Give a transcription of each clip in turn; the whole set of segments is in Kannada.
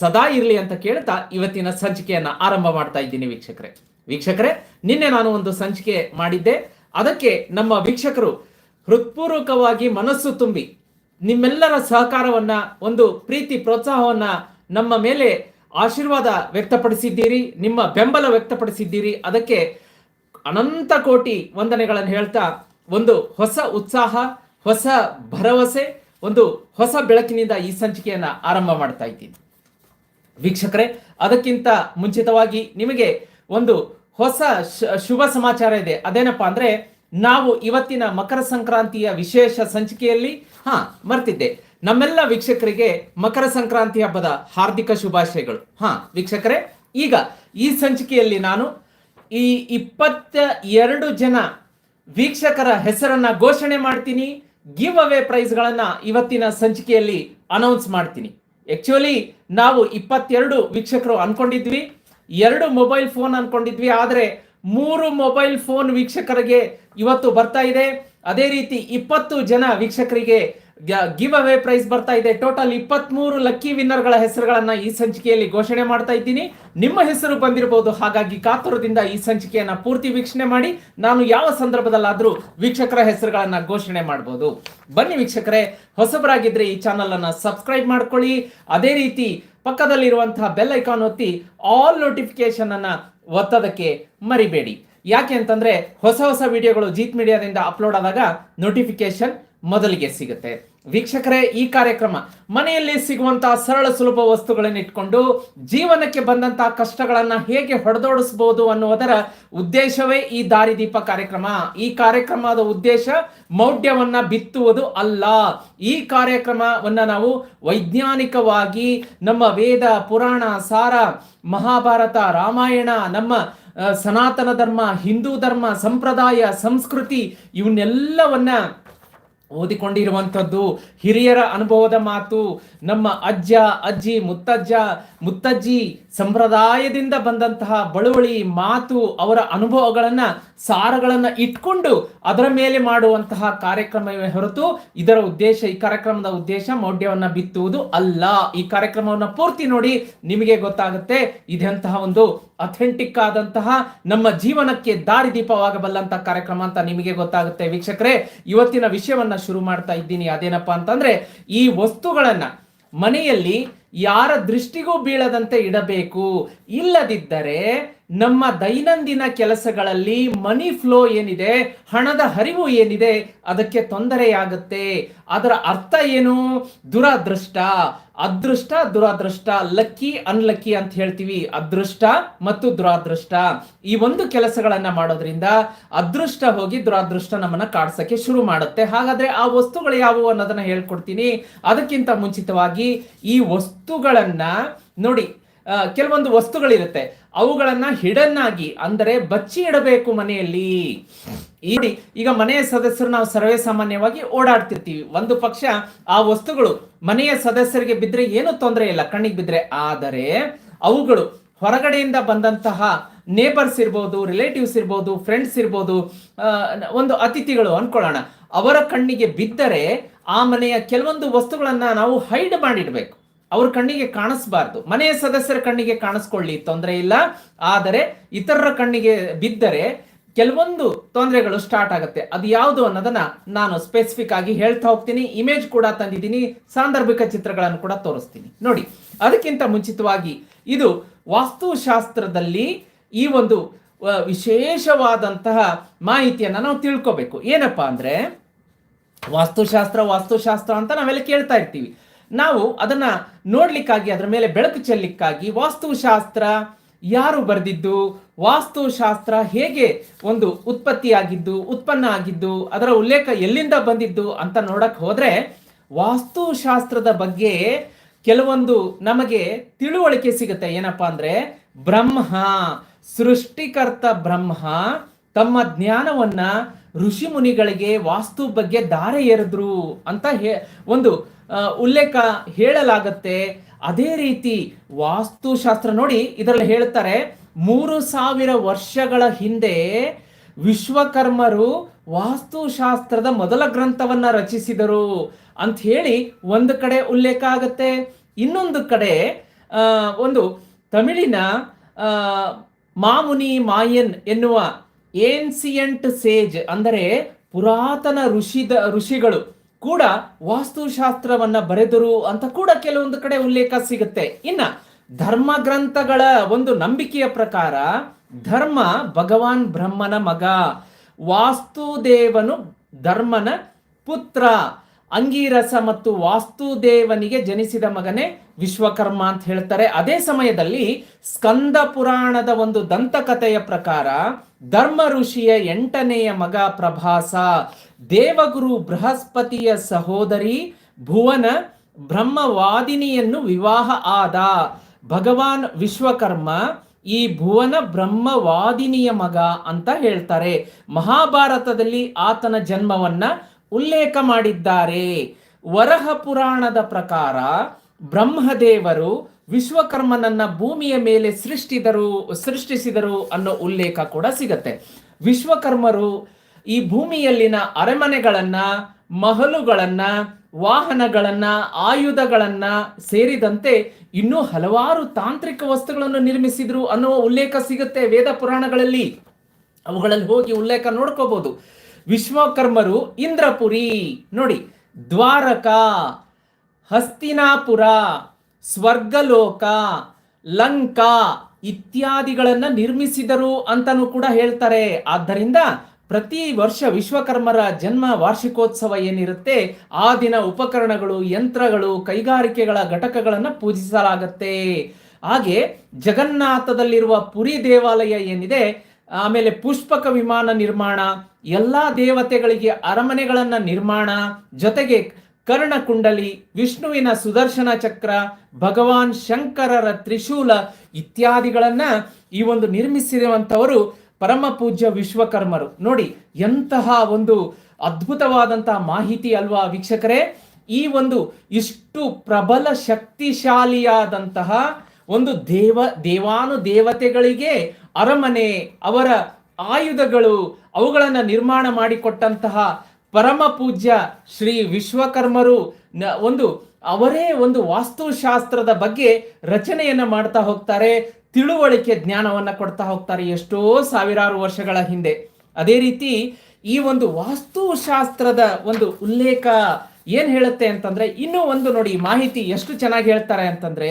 ಸದಾ ಇರಲಿ ಅಂತ ಕೇಳ್ತಾ ಇವತ್ತಿನ ಸಂಚಿಕೆಯನ್ನ ಆರಂಭ ಮಾಡ್ತಾ ಇದ್ದೀನಿ ವೀಕ್ಷಕರೇ. ವೀಕ್ಷಕರೇ, ನಿನ್ನೆ ನಾನು ಒಂದು ಸಂಚಿಕೆ ಮಾಡಿದ್ದೆ. ಅದಕ್ಕೆ ನಮ್ಮ ವೀಕ್ಷಕರು ಹೃತ್ಪೂರ್ವಕವಾಗಿ ಮನಸ್ಸು ತುಂಬಿ ನಿಮ್ಮೆಲ್ಲರ ಸಹಕಾರವನ್ನ, ಒಂದು ಪ್ರೀತಿ ಪ್ರೋತ್ಸಾಹವನ್ನ ನಮ್ಮ ಮೇಲೆ ಆಶೀರ್ವಾದ ವ್ಯಕ್ತಪಡಿಸಿದ್ದೀರಿ, ನಿಮ್ಮ ಬೆಂಬಲ ವ್ಯಕ್ತಪಡಿಸಿದ್ದೀರಿ. ಅದಕ್ಕೆ ಅನಂತ ಕೋಟಿ ವಂದನೆಗಳನ್ನು ಹೇಳ್ತಾ ಒಂದು ಹೊಸ ಉತ್ಸಾಹ, ಹೊಸ ಭರವಸೆ, ಒಂದು ಹೊಸ ಬೆಳಕಿನಿಂದ ಈ ಸಂಚಿಕೆಯನ್ನ ಆರಂಭ ಮಾಡ್ತಾ ಇದ್ದೀನಿ. ವೀಕ್ಷಕರೇ, ಅದಕ್ಕಿಂತ ಮುಂಚಿತವಾಗಿ ನಿಮಗೆ ಒಂದು ಹೊಸ ಶುಭ ಸಮಾಚಾರ ಇದೆ. ಅದೇನಪ್ಪಾ ಅಂದ್ರೆ, ನಾವು ಇವತ್ತಿನ ಮಕರ ಸಂಕ್ರಾಂತಿಯ ವಿಶೇಷ ಸಂಚಿಕೆಯಲ್ಲಿ, ಹಾ, ಮರ್ತಿದ್ದೆ. ನಮ್ಮೆಲ್ಲ ವೀಕ್ಷಕರಿಗೆ ಮಕರ ಸಂಕ್ರಾಂತಿ ಹಬ್ಬದ ಹಾರ್ದಿಕ ಶುಭಾಶಯಗಳು. ಹಾ, ವೀಕ್ಷಕರೇ, ಈಗ ಈ ಸಂಚಿಕೆಯಲ್ಲಿ ನಾನು ಈ ಇಪ್ಪತ್ತ ಎರಡು ಜನ ವೀಕ್ಷಕರ ಹೆಸರನ್ನ ಘೋಷಣೆ ಮಾಡ್ತೀನಿ. ಗಿವ್ ಅವೇ ಪ್ರೈಸ್ಗಳನ್ನ ಇವತ್ತಿನ ಸಂಚಿಕೆಯಲ್ಲಿ ಅನೌನ್ಸ್ ಮಾಡ್ತೀನಿ. ಆಕ್ಚುಲಿ ನಾವು ಇಪ್ಪತ್ತೆರಡು ವೀಕ್ಷಕರು ಅನ್ಕೊಂಡಿದ್ವಿ, ಎರಡು ಮೊಬೈಲ್ ಫೋನ್ ಅನ್ಕೊಂಡಿದ್ವಿ, ಆದರೆ ಮೂರು ಮೊಬೈಲ್ ಫೋನ್ ವೀಕ್ಷಕರಿಗೆ ಇವತ್ತು ಬರ್ತಾ ಇದೆ. ಅದೇ ರೀತಿ ಇಪ್ಪತ್ತು ಜನ ವೀಕ್ಷಕರಿಗೆ ಗಿವ್ ಅವೇ ಪ್ರೈಸ್ ಬರ್ತಾ ಇದೆ. ಟೋಟಲ್ ಇಪ್ಪತ್ಮೂರು ಲಕ್ಕಿ ವಿನ್ನರ್ಗಳ ಹೆಸರುಗಳನ್ನ ಈ ಸಂಚಿಕೆಯಲ್ಲಿ ಘೋಷಣೆ ಮಾಡ್ತಾ ಇದ್ದೀನಿ. ನಿಮ್ಮ ಹೆಸರು ಬಂದಿರಬಹುದು ಹಾಗಾಗಿ ಕಾತುರದಿಂದ ಈ ಸಂಚಿಕೆಯನ್ನ ಪೂರ್ತಿ ವೀಕ್ಷಣೆ ಮಾಡಿ. ನಾನು ಯಾವ ಸಂದರ್ಭದಲ್ಲಾದ್ರೂ ವೀಕ್ಷಕರ ಹೆಸರುಗಳನ್ನ ಘೋಷಣೆ ಮಾಡಬಹುದು ಬನ್ನಿ ವೀಕ್ಷಕರೇ, ಹೊಸಬರಾಗಿದ್ರೆ ಈ ಚಾನಲ್ ಅನ್ನ ಸಬ್ಸ್ಕ್ರೈಬ್ ಮಾಡ್ಕೊಳ್ಳಿ. ಅದೇ ರೀತಿ ಪಕ್ಕದಲ್ಲಿರುವಂತಹ ಬೆಲ್ ಐಕಾನ್ ಒತ್ತಿ ಆಲ್ ನೋಟಿಫಿಕೇಶನ್ ಅನ್ನ ಒತ್ತದಕ್ಕೆ ಮರಿಬೇಡಿ. ಯಾಕೆ ಅಂತಂದ್ರೆ ಹೊಸ ಹೊಸ ವಿಡಿಯೋಗಳು ಜೀತ್ ಮೀಡಿಯಾದಿಂದ ಅಪ್ಲೋಡ್ ಆದಾಗ ನೋಟಿಫಿಕೇಶನ್ ಮೊದಲಿಗೆ ಸಿಗುತ್ತೆ. ವೀಕ್ಷಕರೇ, ಈ ಕಾರ್ಯಕ್ರಮ ಮನೆಯಲ್ಲಿ ಸಿಗುವಂತಹ ಸರಳ ಸುಲಭ ವಸ್ತುಗಳನ್ನು ಇಟ್ಕೊಂಡು ಜೀವನಕ್ಕೆ ಬಂದಂತಹ ಕಷ್ಟಗಳನ್ನು ಹೇಗೆ ಹೊಡೆದೋಡಿಸಬಹುದು ಅನ್ನುವುದರ ಉದ್ದೇಶವೇ ಈ ದಾರಿದೀಪ ಕಾರ್ಯಕ್ರಮ. ಈ ಕಾರ್ಯಕ್ರಮದ ಉದ್ದೇಶ ಮೌಢ್ಯವನ್ನ ಬಿತ್ತುವುದು ಅಲ್ಲ. ಈ ಕಾರ್ಯಕ್ರಮವನ್ನ ನಾವು ವೈಜ್ಞಾನಿಕವಾಗಿ ನಮ್ಮ ವೇದ, ಪುರಾಣ, ಸಾರ, ಮಹಾಭಾರತ, ರಾಮಾಯಣ, ನಮ್ಮ ಸನಾತನ ಧರ್ಮ, ಹಿಂದೂ ಧರ್ಮ, ಸಂಪ್ರದಾಯ, ಸಂಸ್ಕೃತಿ ಇವನ್ನೆಲ್ಲವನ್ನ ಓದಿಕೊಂಡಿರುವಂಥದ್ದು ಹಿರಿಯರ ಅನುಭವದ ಮಾತು ನಮ್ಮ ಅಜ್ಜ, ಅಜ್ಜಿ, ಮುತ್ತಜ್ಜ, ಮುತ್ತಜ್ಜಿ ಸಂಪ್ರದಾಯದಿಂದ ಬಂದಂತಹ ಬಳುವಳಿ ಮಾತು ಅವರ ಅನುಭವಗಳನ್ನ, ಸಾರಗಳನ್ನ ಇಟ್ಕೊಂಡು ಅದರ ಮೇಲೆ ಮಾಡುವಂತಹ ಕಾರ್ಯಕ್ರಮವೇ ಹೊರತು ಇದರ ಉದ್ದೇಶ, ಈ ಕಾರ್ಯಕ್ರಮದ ಉದ್ದೇಶ ಮೌಢ್ಯವನ್ನು ಬಿತ್ತುವುದು ಅಲ್ಲ. ಈ ಕಾರ್ಯಕ್ರಮವನ್ನು ಪೂರ್ತಿ ನೋಡಿ ನಿಮಗೆ ಗೊತ್ತಾಗುತ್ತೆ ಇದೆಂತಹ ಒಂದು ಅಥೆಂಟಿಕ್ ಆದಂತಹ ನಮ್ಮ ಜೀವನಕ್ಕೆ ದಾರಿದೀಪವಾಗಬಲ್ಲಂತಹ ಕಾರ್ಯಕ್ರಮ ಅಂತ ನಿಮಗೆ ಗೊತ್ತಾಗುತ್ತೆ. ವೀಕ್ಷಕರೇ, ಇವತ್ತಿನ ವಿಷಯವನ್ನ ಶುರು ಮಾಡ್ತಾ ಇದ್ದೀನಿ. ಅದೇನಪ್ಪಾ ಅಂತಂದ್ರೆ, ಈ ವಸ್ತುಗಳನ್ನ ಮನೆಯಲ್ಲಿ ಯಾರ ದೃಷ್ಟಿಗೂ ಬೀಳದಂತೆ ಇಡಬೇಕು. ಇಲ್ಲದಿದ್ದರೆ ನಮ್ಮ ದೈನಂದಿನ ಕೆಲಸಗಳಲ್ಲಿ ಮನಿ ಫ್ಲೋ ಏನಿದೆ, ಹಣದ ಹರಿವು ಏನಿದೆ, ಅದಕ್ಕೆ ತೊಂದರೆಯಾಗುತ್ತೆ. ಅದರ ಅರ್ಥ ಏನು? ದುರದೃಷ್ಟ. ಅದೃಷ್ಟ, ದುರಾದೃಷ್ಟ ಲಕ್ಕಿ ಅನ್ಲಕ್ಕಿ ಅಂತ ಹೇಳ್ತೀವಿ. ಅದೃಷ್ಟ ಮತ್ತು ದುರಾದೃಷ್ಟ. ಈ ಒಂದು ಕೆಲಸಗಳನ್ನ ಮಾಡೋದ್ರಿಂದ ಅದೃಷ್ಟ ಹೋಗಿ ದುರಾದೃಷ್ಟ ನಮ್ಮನ್ನ ಕಾಡ್ಸಕ್ಕೆ ಶುರು ಮಾಡುತ್ತೆ. ಹಾಗಾದ್ರೆ ಆ ವಸ್ತುಗಳು ಯಾವುವು ಅನ್ನೋದನ್ನ ಹೇಳ್ಕೊಡ್ತೀನಿ. ಅದಕ್ಕಿಂತ ಮುಂಚಿತವಾಗಿ ಈ ವಸ್ತುಗಳನ್ನ ನೋಡಿ ಕೆಲವೊಂದು ವಸ್ತುಗಳಿರುತ್ತೆ. ಅವುಗಳನ್ನ ಹಿಡನ್ ಆಗಿ, ಅಂದರೆ ಬಚ್ಚಿ ಇಡಬೇಕು ಮನೆಯಲ್ಲಿ. ಇಡಿ ಈಗ ಮನೆಯ ಸದಸ್ಯರು ನಾವು ಸರ್ವೇ ಸಾಮಾನ್ಯವಾಗಿ ಓಡಾಡ್ತಿರ್ತೀವಿ. ಒಂದು ಪಕ್ಷ ಆ ವಸ್ತುಗಳು ಮನೆಯ ಸದಸ್ಯರಿಗೆ ಬಿದ್ದರೆ ಏನು ತೊಂದರೆ ಇಲ್ಲ, ಕಣ್ಣಿಗೆ ಬಿದ್ದರೆ ಆದರೆ ಅವುಗಳು ಹೊರಗಡೆಯಿಂದ ಬಂದಂತಹ ನೇಬರ್ಸ್ ಇರ್ಬೋದು ರಿಲೇಟಿವ್ಸ್ ಇರ್ಬೋದು ಫ್ರೆಂಡ್ಸ್ ಇರ್ಬೋದು ಒಂದು ಅತಿಥಿಗಳು ಅನ್ಕೊಳ್ಳೋಣ. ಅವರ ಕಣ್ಣಿಗೆ ಬಿದ್ದರೆ ಆ ಮನೆಯ ಕೆಲವೊಂದು ವಸ್ತುಗಳನ್ನ ನಾವು ಹೈಡ್ ಮಾಡಿಡ್ಬೇಕು. ಅವ್ರ ಕಣ್ಣಿಗೆ ಕಾಣಿಸ್ಬಾರ್ದು. ಮನೆಯ ಸದಸ್ಯರ ಕಣ್ಣಿಗೆ ಕಾಣಿಸ್ಕೊಳ್ಳಿ, ತೊಂದರೆ ಇಲ್ಲ. ಆದರೆ ಇತರರ ಕಣ್ಣಿಗೆ ಬಿದ್ದರೆ ಕೆಲವೊಂದು ತೊಂದರೆಗಳು ಸ್ಟಾರ್ಟ್ ಆಗುತ್ತೆ. ಅದು ಯಾವುದು ಅನ್ನೋದನ್ನ ನಾನು ಸ್ಪೆಸಿಫಿಕ್ ಆಗಿ ಹೇಳ್ತಾ ಹೋಗ್ತೀನಿ. ಇಮೇಜ್ ಕೂಡ ತಂದಿದ್ದೀನಿ. ಸಾಂದರ್ಭಿಕ ಚಿತ್ರಗಳನ್ನು ಕೂಡ ತೋರಿಸ್ತೀನಿ. ನೋಡಿ, ಅದಕ್ಕಿಂತ ಮುಂಚಿತವಾಗಿ ಇದು ವಾಸ್ತುಶಾಸ್ತ್ರದಲ್ಲಿ ಈ ಒಂದು ವಿಶೇಷವಾದಂತಹ ಮಾಹಿತಿಯನ್ನು ನಾವು ತಿಳ್ಕೋಬೇಕು. ಏನಪ್ಪಾ ಅಂದ್ರೆ ವಾಸ್ತುಶಾಸ್ತ್ರ ವಾಸ್ತುಶಾಸ್ತ್ರ ಅಂತ ನಾವೆಲ್ಲ ಕೇಳ್ತಾ ಇರ್ತೀವಿ. ನಾವು ಅದನ್ನ ನೋಡಲಿಕ್ಕಾಗಿ, ಅದರ ಮೇಲೆ ಬೆಳಕು ಚೆಲ್ಲಿಕ್ಕಾಗಿ ವಾಸ್ತುಶಾಸ್ತ್ರ ಯಾರು ಬರೆದಿದ್ದು, ವಾಸ್ತುಶಾಸ್ತ್ರ ಹೇಗೆ ಒಂದು ಉತ್ಪತ್ತಿಯಾಗಿದ್ದು, ಉತ್ಪನ್ನ ಆಗಿದ್ದು, ಅದರ ಉಲ್ಲೇಖ ಎಲ್ಲಿಂದ ಬಂದಿದ್ದು ಅಂತ ನೋಡಕ್ ಹೋದರೆ ವಾಸ್ತುಶಾಸ್ತ್ರದ ಬಗ್ಗೆ ಕೆಲವೊಂದು ನಮಗೆ ತಿಳುವಳಿಕೆ ಸಿಗುತ್ತೆ. ಏನಪ್ಪ ಅಂದರೆ ಬ್ರಹ್ಮ, ಸೃಷ್ಟಿಕರ್ತ ಬ್ರಹ್ಮ ತಮ್ಮ ಜ್ಞಾನವನ್ನ ಋಷಿ ಮುನಿಗಳಿಗೆ ವಾಸ್ತು ಬಗ್ಗೆ ದಾರೆ ಎರೆದ್ರು ಅಂತ ಹೇ ಒಂದು ಉಲ್ಲೇಖ ಹೇಳಲಾಗತ್ತೆ. ಅದೇ ರೀತಿ ವಾಸ್ತುಶಾಸ್ತ್ರ ನೋಡಿ ಇದರಲ್ಲಿ ಹೇಳ್ತಾರೆ ಮೂರು ಸಾವಿರ ವರ್ಷಗಳ ಹಿಂದೆ ವಿಶ್ವಕರ್ಮರು ವಾಸ್ತುಶಾಸ್ತ್ರದ ಮೊದಲ ಗ್ರಂಥವನ್ನ ರಚಿಸಿದರು ಅಂತ ಹೇಳಿ ಒಂದು ಕಡೆ ಉಲ್ಲೇಖ ಆಗತ್ತೆ. ಇನ್ನೊಂದು ಕಡೆ ಒಂದು ತಮಿಳಿನ ಮಾಮುನಿ ಮಾಯನ್ ಎನ್ನುವ ಏನ್ಸಿಯಂಟ್ ಸೇಜ್ ಅಂದರೆ ಪುರಾತನ ಋಷಿದ, ಋಷಿಗಳು ಕೂಡ ವಾಸ್ತುಶಾಸ್ತ್ರವನ್ನ ಬರೆದರು ಅಂತ ಕೂಡ ಕೆಲವೊಂದು ಕಡೆ ಉಲ್ಲೇಖ ಸಿಗುತ್ತೆ. ಇನ್ನ ಧರ್ಮ ಗ್ರಂಥಗಳ ಒಂದು ನಂಬಿಕೆಯ ಪ್ರಕಾರ ಧರ್ಮ ಭಗವಾನ್ ಬ್ರಹ್ಮನ ಮಗ, ವಾಸ್ತುದೇವನು ಧರ್ಮನ ಪುತ್ರ, ಅಂಗೀರಸ ಮತ್ತು ವಾಸ್ತುದೇವನಿಗೆ ಜನಿಸಿದ ಮಗನೇ ವಿಶ್ವಕರ್ಮ ಅಂತ ಹೇಳ್ತಾರೆ. ಅದೇ ಸಮಯದಲ್ಲಿ ಸ್ಕಂದ ಪುರಾಣದ ಒಂದು ದಂತಕಥೆಯ ಪ್ರಕಾರ ಧರ್ಮ ಋಷಿಯ ಎಂಟನೆಯ ಮಗ ಪ್ರಭಾಸ ದೇವಗುರು ಬೃಹಸ್ಪತಿಯ ಸಹೋದರಿ ಭುವನ ಬ್ರಹ್ಮವಾದಿನಿಯನ್ನು ವಿವಾಹ ಆದ ಭಗವಾನ್ ವಿಶ್ವಕರ್ಮ ಈ ಭುವನ ಬ್ರಹ್ಮವಾದಿನಿಯ ಮಗ ಅಂತ ಹೇಳ್ತಾರೆ. ಮಹಾಭಾರತದಲ್ಲಿ ಆತನ ಜನ್ಮವನ್ನ ಉಲ್ಲೇಖ ಮಾಡಿದ್ದಾರೆ. ವರಹ ಪುರಾಣದ ಪ್ರಕಾರ ಬ್ರಹ್ಮದೇವರು ವಿಶ್ವಕರ್ಮನನ್ನ ಭೂಮಿಯ ಮೇಲೆ ಸೃಷ್ಟಿದರು, ಸೃಷ್ಟಿಸಿದರು ಅನ್ನೋ ಉಲ್ಲೇಖ ಕೂಡ ಸಿಗತ್ತೆ. ವಿಶ್ವಕರ್ಮರು ಈ ಭೂಮಿಯಲ್ಲಿನ ಅರಮನೆಗಳನ್ನ, ಮಹಲುಗಳನ್ನ, ವಾಹನಗಳನ್ನ, ಆಯುಧಗಳನ್ನ ಸೇರಿದಂತೆ ಇನ್ನೂ ಹಲವಾರು ತಾಂತ್ರಿಕ ವಸ್ತುಗಳನ್ನು ನಿರ್ಮಿಸಿದ್ರು ಅನ್ನುವ ಉಲ್ಲೇಖ ಸಿಗುತ್ತೆ ವೇದ ಪುರಾಣಗಳಲ್ಲಿ. ಅವುಗಳಲ್ಲಿ ಹೋಗಿ ಉಲ್ಲೇಖ ನೋಡ್ಕೋಬಹುದು ವಿಶ್ವಕರ್ಮರು ಇಂದ್ರಪುರಿ, ನೋಡಿ, ದ್ವಾರಕ, ಹಸ್ತಿನಾಪುರ, ಸ್ವರ್ಗಲೋಕ, ಲಂಕಾ ಇತ್ಯಾದಿಗಳನ್ನ ನಿರ್ಮಿಸಿದರು ಅಂತನೂ ಕೂಡ ಹೇಳ್ತಾರೆ. ಆದ್ದರಿಂದ ಪ್ರತಿ ವರ್ಷ ವಿಶ್ವಕರ್ಮರ ಜನ್ಮ ವಾರ್ಷಿಕೋತ್ಸವ ಏನಿರುತ್ತೆ, ಆ ದಿನ ಉಪಕರಣಗಳು, ಯಂತ್ರಗಳು, ಕೈಗಾರಿಕೆಗಳ ಘಟಕಗಳನ್ನು ಪೂಜಿಸಲಾಗತ್ತೆ. ಹಾಗೆ ಜಗನ್ನಾಥದಲ್ಲಿರುವ ಪುರಿ ದೇವಾಲಯ ಏನಿದೆ, ಆಮೇಲೆ ಪುಷ್ಪಕ ವಿಮಾನ ನಿರ್ಮಾಣ, ಎಲ್ಲ ದೇವತೆಗಳಿಗೆ ಅರಮನೆಗಳನ್ನು ನಿರ್ಮಾಣ, ಜೊತೆಗೆ ಕರ್ಣಕುಂಡಲಿ, ವಿಷ್ಣುವಿನ ಸುದರ್ಶನ ಚಕ್ರ, ಭಗವಾನ್ ಶಂಕರರ ತ್ರಿಶೂಲ ಇತ್ಯಾದಿಗಳನ್ನು ಈ ಒಂದು ನಿರ್ಮಿಸಿರುವಂತವರು ಪರಮ ಪೂಜ್ಯ ವಿಶ್ವಕರ್ಮರು. ನೋಡಿ, ಎಂತಹ ಒಂದು ಅದ್ಭುತವಾದಂತಹ ಮಾಹಿತಿ ಅಲ್ವಾ ವೀಕ್ಷಕರೇ? ಈ ಒಂದು ಇಷ್ಟು ಪ್ರಬಲ ಶಕ್ತಿಶಾಲಿಯಾದಂತಹ ಒಂದು ದೇವ, ದೇವಾನು ದೇವತೆಗಳಿಗೆ ಅರಮನೆ, ಅವರ ಆಯುಧಗಳು, ಅವುಗಳನ್ನು ನಿರ್ಮಾಣ ಮಾಡಿಕೊಟ್ಟಂತಹ ಪರಮ ಪೂಜ್ಯ ಶ್ರೀ ವಿಶ್ವಕರ್ಮರು ಒಂದು ಅವರೇ ಒಂದು ವಾಸ್ತುಶಾಸ್ತ್ರದ ಬಗ್ಗೆ ರಚನೆಯನ್ನು ಮಾಡ್ತಾ ಹೋಗ್ತಾರೆ. ತಿಳುವಳಿಕೆ ಜ್ಞಾನವನ್ನ ಕೊಡ್ತಾ ಹೋಗ್ತಾರೆ ಎಷ್ಟೋ ಸಾವಿರಾರು ವರ್ಷಗಳ ಹಿಂದೆ. ಅದೇ ರೀತಿ ಈ ಒಂದು ವಾಸ್ತುಶಾಸ್ತ್ರದ ಒಂದು ಉಲ್ಲೇಖ ಏನು ಹೇಳುತ್ತೆ ಅಂತಂದ್ರೆ, ಇನ್ನೂ ಒಂದು ನೋಡಿ ಮಾಹಿತಿ ಎಷ್ಟು ಚೆನ್ನಾಗಿ ಹೇಳ್ತಾರೆ ಅಂತಂದ್ರೆ,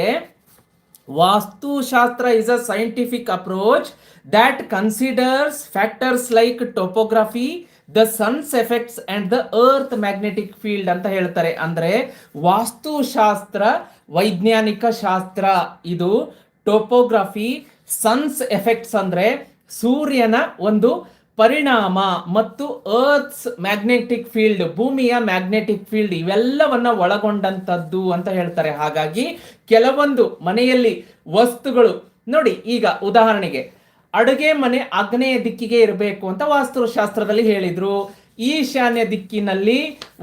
vastushastra is a scientific approach that considers factors like topography the sun's effects and the earth magnetic field ಅಂತ ಹೇಳ್ತಾರೆ. ಅಂದ್ರೆ ವಾಸ್ತುಶಾಸ್ತ್ರ, ವೈಜ್ಞಾನಿಕ ಶಾಸ್ತ್ರ ಇದು ಟೋಪೋಗ್ರಫಿ, ಸನ್ಸ್ ಎಫೆಕ್ಟ್ಸ್ ಅಂದ್ರೆ ಸೂರ್ಯನ ಒಂದು ಪರಿಣಾಮ ಮತ್ತು ಅರ್ತ್ಸ್ ಮ್ಯಾಗ್ನೆಟಿಕ್ ಫೀಲ್ಡ್ ಭೂಮಿಯ ಮ್ಯಾಗ್ನೆಟಿಕ್ ಫೀಲ್ಡ್ ಇವೆಲ್ಲವನ್ನ ಒಳಗೊಂಡಂತದ್ದು ಅಂತ ಹೇಳ್ತಾರೆ. ಹಾಗಾಗಿ ಕೆಲವೊಂದು ಮನೆಯಲ್ಲಿ ವಸ್ತುಗಳು, ನೋಡಿ ಈಗ ಉದಾಹರಣೆಗೆ ಅಡುಗೆ ಮನೆ ಆಗ್ನೇಯ ದಿಕ್ಕಿಗೆ ಇರಬೇಕು ಅಂತ ವಾಸ್ತುಶಾಸ್ತ್ರದಲ್ಲಿ ಹೇಳಿದ್ರು. ಈಶಾನ್ಯ ದಿಕ್ಕಿನಲ್ಲಿ